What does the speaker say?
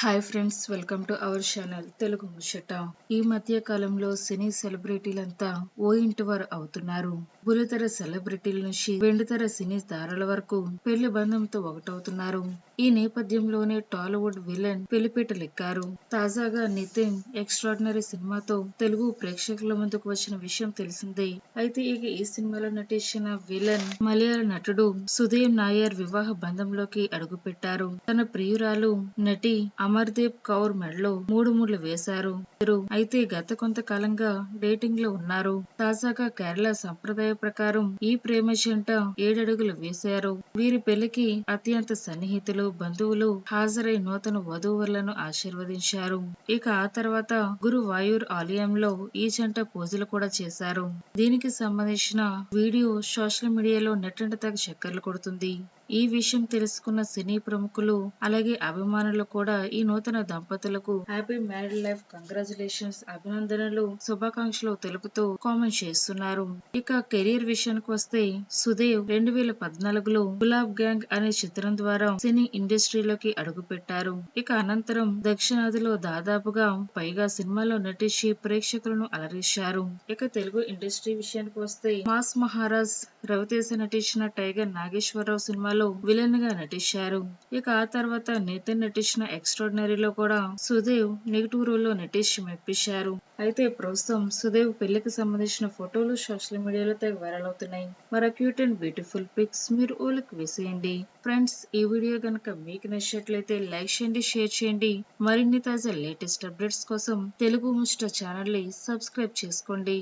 Hi friends welcome to our channel Telugu ముచ్చట ఈ మధ్య కాలంలో సినీ సెలబ్రిటీలంతా ఓ ఇంటి వారు అవుతున్నారు. బులితెర సెలబ్రిటీల నుంచి వెండితెర సినీ తారల వరకు పెళ్ళి బంధంతో ఒకటవుతున్నారు. ఈ నేపథ్యంలోనే టాలీవుడ్ విలన్ పెళ్ళిపీటలెక్కారు తాజాగా నితిన్ ఎక్స్ట్రాడినరీ సినిమాతో తెలుగు ప్రేక్షకుల ముందుకు వచ్చిన విషయం తెలిసిందే. అయితే ఇక ఈ సినిమాలో నటించిన విలన్ మలయాళ నటుడు సుధీర్ నాయర్ వివాహ బంధంలోకి అడుగుపెట్టారు. తన ప్రియురాలు నటి అమర్దీప్ కౌర్ మెడలో మూడు ముళ్ళు వేశారు. వీరు అయితే గత కొంతకాలంగా డేటింగ్లో ఉన్నారు. తాజాగా కేరళ సంప్రదాయ ప్రకారం ఈ ప్రేమ జంట ఏడడుగులు వేశారు. వీరి పెళ్ళికి అత్యంత సన్నిహితులు బంధువులు హాజరై నూతన వధూవరులను ఆశీర్వదించారు. ఇక ఆ తర్వాత గురువాయూర్ ఆలయంలో ఈ జంట పూజలు కూడా చేశారు. దీనికి సంబంధించిన వీడియో సోషల్ మీడియాలో నెట్టంట తగ్గ చక్కర్లు కొడుతుంది. ఈ విషయం తెలుసుకున్న సినీ ప్రముఖులు అలాగే అభిమానులు కూడా ఈ ఈ నూతన దంపతులకు హ్యాపీ మ్యారీడ్ లైఫ్ కంగ్రాచులేషన్స్ అభినందనలు శుభాకాంక్షలు తెలుపుతూ కామెంట్ చేస్తున్నారు. ఇక కెరీర్ విషయానికి వస్తే సుదేవ్ రెండు వేల పద్నాలుగులో గులాబ్ గ్యాంగ్ అనే చిత్రం ద్వారా సినీ ఇండస్ట్రీలోకి అడుగుపెట్టారు. ఇక అనంతరం దక్షిణాదిలో దాదాపుగా పైగా సినిమాలో నటించి ప్రేక్షకులను అలరించారు. ఇక తెలుగు ఇండస్ట్రీ విషయానికి వస్తే మాస్ మహారాజ్ రవితేజ నటించిన టైగర్ నాగేశ్వరరావు సినిమాలో విలన్గా నటించారు. ఇక ఆ తర్వాత నితిన్ నటించిన ఎక్స్ట్రాడినరీలో కూడా సుదేవ్ నెగిటివ్ రోల్లో నటేష్ మెప్పించారు. అయితే ప్రస్తుతం సుదేవ్ పెళ్ళికి సంబంధించిన ఫోటోలు సోషల్ మీడియాలో తెగ వైరల్ అవుతున్నాయి. మరో క్యూట్ అండ్ బ్యూటిఫుల్ పిక్స్ మీరు ఓలకు వేసేయండి. ఫ్రెండ్స్ ఈ వీడియో కనుక మీకు నచ్చినట్లయితే లైక్ చేయండి షేర్ చేయండి. మరిన్ని తాజా లేటెస్ట్ అప్డేట్స్ కోసం తెలుగు ముచ్చట ఛానల్ని సబ్స్క్రైబ్ చేసుకోండి.